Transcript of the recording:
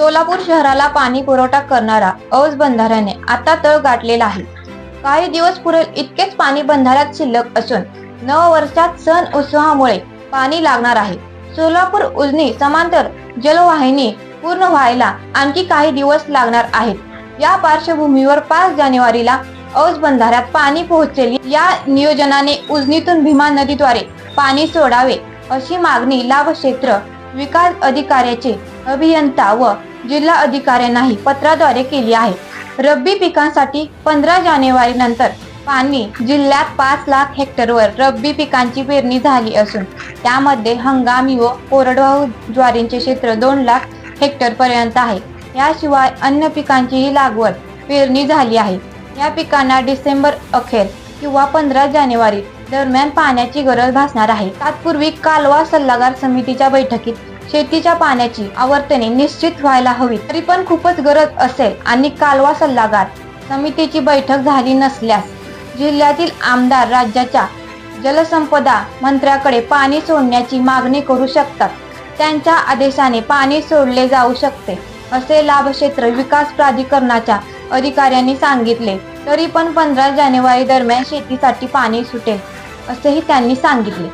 सोलापूर शहराला पाणी पुरवठा करणारा औस बंधाऱ्याने आता तळ गाठलेला आहे. काही दिवस पुरेल इतकेच पाणी बंधाऱ्यात शिल्लक असून नव वर्षात सण उत्सवामुळे पाणी लागणार आहे. सोलापूर उजनी समांतर जलवाहिनी पूर्ण व्हायला आणखी काही दिवस लागणार आहेत. या पार्श्वभूमीवर पाच जानेवारीला औस बंधाऱ्यात पाणी पोहोचेल. या नियोजनाने उजनीतून भीमा नदीद्वारे पाणी सोडावे अशी मागणी लाभक्षेत्र विकास अधिकाऱ्याचे अभियंता व जिल्हा अधिकाऱ्यांनाही पत्राद्वारे केली आहे. रब्बी पिकांसाठी पंधरा जानेवारी नंतर पाणी जिल्ह्यात पाच लाख हेक्टरवर रब्बी पिकांची पेरणी झाली असून त्यामध्ये हंगामी व कोरडवाहू ज्वारींचे क्षेत्र दोन लाख हेक्टर पर्यंत आहे. याशिवाय अन्य पिकांचीही लागवड पेरणी झाली आहे. या पिकांना डिसेंबर अखेर किंवा पंधरा जानेवारी दरम्यान पाण्याची गरज भासणार आहे. तत्पूर्वी कालवा सल्लागार समितीच्या बैठकीत शेतीच्या पाण्याची आवर्तने निश्चित व्हायला हवी. तरी पण खूपच गरज असेल आणि कालवा सल्लागार समितीची बैठक झाली नसल्यास जिल्ह्यातील आमदार राज्याच्या जलसंपदा मंत्र्याकडे पाणी सोडण्याची मागणी करू शकतात. त्यांच्या आदेशाने पाणी सोडले जाऊ शकते असे लाभक्षेत्र विकास प्राधिकरणाच्या अधिकाऱ्यांनी सांगितले. तरी पण पंधरा जानेवारी दरम्यान शेतीसाठी पाणी सुटेल असेही त्यांनी सांगितले.